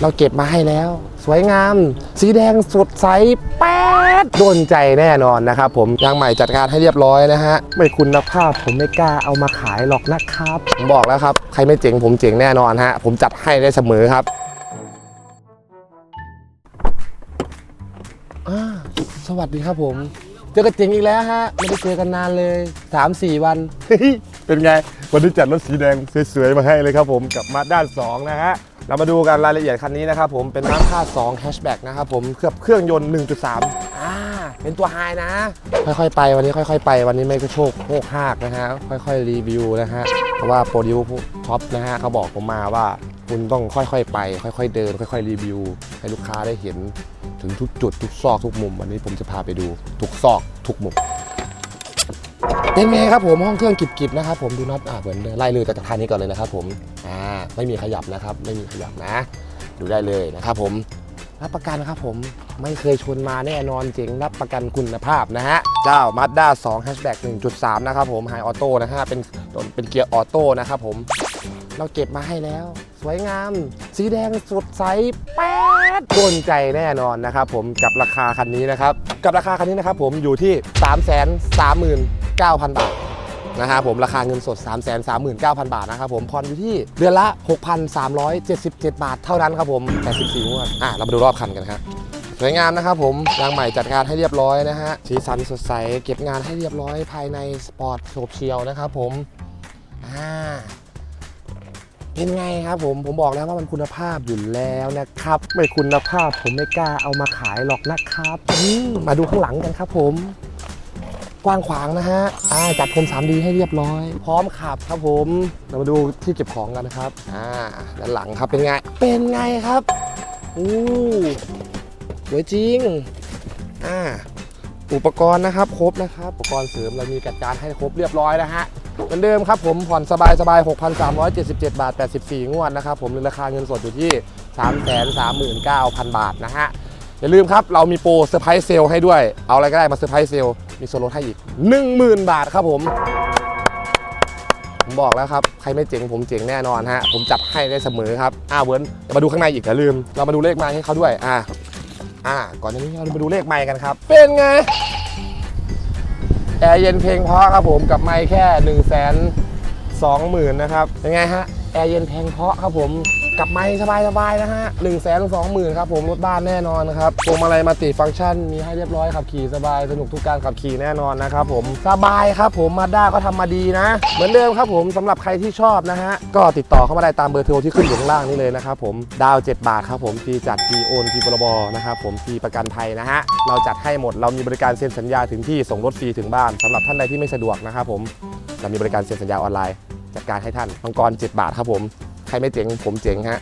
เราเก็บมาให้แล้ว สวยงาม สีแดงสดใสแป๊ดโดนใจแน่นอนนะครับผมยางใหม่จัดการให้เรียบร้อยนะฮะไม่คุณภาพผมไม่กล้าเอามาขายหรอกนะครับผมบอกแล้วครับใครไม่เจ๋งผมเจ๋งแน่นอนฮะผมจัดให้ได้เสมอครับอ่าสวัสดีครับผม เจอกันเจ๋งอีกแล้วฮะไม่ได้เจอกันนานเลย 3-4 วันเป็นไง วันนี้จัดรถสีแดงสวยๆมาให้เลยครับผมกับมาด้าน2นะฮะ เรามาดูกันรายละเอียดคันนี้นะครับผมเป็นมาด้า2 hatchback นะครับผมเครื่องเครื่องยนต์ 1.3อ่าเป็นตัวไฮนะ ค่อยๆไปวันนี้ค่อย ๆ ไปวันนี้ไม่ก็โชคโชคหากนะฮะค่อยๆรีวิวนะฮะเพราะว่าโปรดิวท็อปนะฮะเขาบอกผมมาว่าคุณต้องค่อยๆไป ค่อย ๆ เดิน ค่อย ๆ รีวิว ให้ลูกค้าได้เห็นถึงทุกจุดทุกซอกทุกมุม วันนี้ผมจะพาไปดูทุกซอกทุกมุม เป็นไงครับผมห้องเครื่องกิบๆนะครับผมดูน็อตอ่าเหมือนไล่เลยจากทางนี้ก่อนเลยนะครับผมอ่าไม่มีขยับนะครับไม่มีขยับนะ ดูได้เลยนะครับผมรับประกันครับผมไม่เคยชนมาแน่นอนเจ๋งรับประกันคุณภาพนะฮะ เจ้า Mazda 2 Hatchback 1.3 นะครับผมไฮออโต้นะฮะเป็นเป็นเกียร์ออโต้นะครับผม เราเก็บมาให้แล้ว สวยงาม สีแดงสดใสแป๊ดโดนใจแน่นอนนะครับผมกับราคาคันนี้นะครับ กับราคาคันนี้นะครับผมอยู่ที่ 3 3 9 0 0 0 บาทนะครับผมราคาเงินสด 3 3 9 0 0 0 บาทนะครับผมผ่อนอยู่ที่เดือนละ 6,377 บาทเท่านั้นครับผม84งวดอะเรามาดูรอบคันกันครับสวยงามนะครับผมยางใหม่จัดการให้เรียบร้อยนะฮะสีสันสดใสเก็บงานให้เรียบร้อยภายในสปอร์ตโฉบเฉียวนะครับผมอ่าเป็นไงครับผมผมบอกแล้วว่ามันคุณภาพอยู่แล้วนะครับ ไม่คุณภาพผมไม่กล้าเอามาขายหรอกนะครับอืมมาดูข้างหลังกันครับผม กว้างขวางนะฮะอ่าจัดพรม 3D ให้เรียบร้อย พร้อมขับครับผมเรามาดูที่เก็บของกันนะครับอ่าด้านหลังครับเป็นไง เป็นไงครับอู้สวยจริงอ่าอุปกรณ์นะครับครบนะครับอุปกรณ์เสริมเรามีจัดการให้ครบเรียบร้อยนะฮะเหมือนเดิมครับผมผ่อนสบายสบาย 6,377 บาท 84 งวดนะครับผมราคาเงินสดอยู่ที่ 339,000 บาทนะฮะ อย่าลืมครับ เรามีโปรเซอร์ไพรส์เซลให้ด้วย เอาอะไรก็ได้มาเซอร์ไพรส์เซลมีส่วนลดให้อีก 10,000 บาทครับผมผมบอกแล้วครับ ใครไม่เจ๋งผมเจ๋งแน่นอนฮะ ผมจัดให้ได้เสมอครับอ่าเวิร์นเดี๋ยวมาดูข้างในอีกอย่าลืม เรามาดูเลขไม้ให้เขาด้วย อ่า อ่า ก่อนหนานี้เรามาดูเลขไม้กันครับ เป็นไง แอร์เย็นเพลงเพราะครับผมกับไมค์แค่1นึ่งแสนสองหมื่นนะครับ เป็นไงฮะ แอร์เย็นเพงเพาะครับผมกับไมค์สบายๆนะฮะหนึ่งแสนสองหมื่นครับผมรถบ้านแน่นอนนะครับพวงมาลัยมัลติฟังก์ชันมีให้เรียบร้อยขับขี่สบายสนุกทุกการขับขี่แน่นอนนะครับผมสบายครับผมมาด้าก็ทำมาดีนะ เหมือนเดิมครับผมสำหรับใครที่ชอบนะฮะก็ติดต่อเข้ามาได้ตามเบอร์โทรที่ขึ้นอยู่ข้างล่างนี้เลยนะครับผมดาว7บาทครับผมฟรีจัดฟรีโอนฟรีพรบนะครับผมฟรีประกันภัยนะฮะเราจัดให้หมดเรามีบริการเซ็นสัญญาถึงที่ส่งรถฟรีถึงบ้านสำหรับท่านใดที่ไม่สะดวกนะครับผมเรามีบริการเซ็นสัญญาออนไลน์ จัดการให้ท่านมังกร 7 บาทครับผม ใครไม่เจ๋งผมเจ๋งฮะ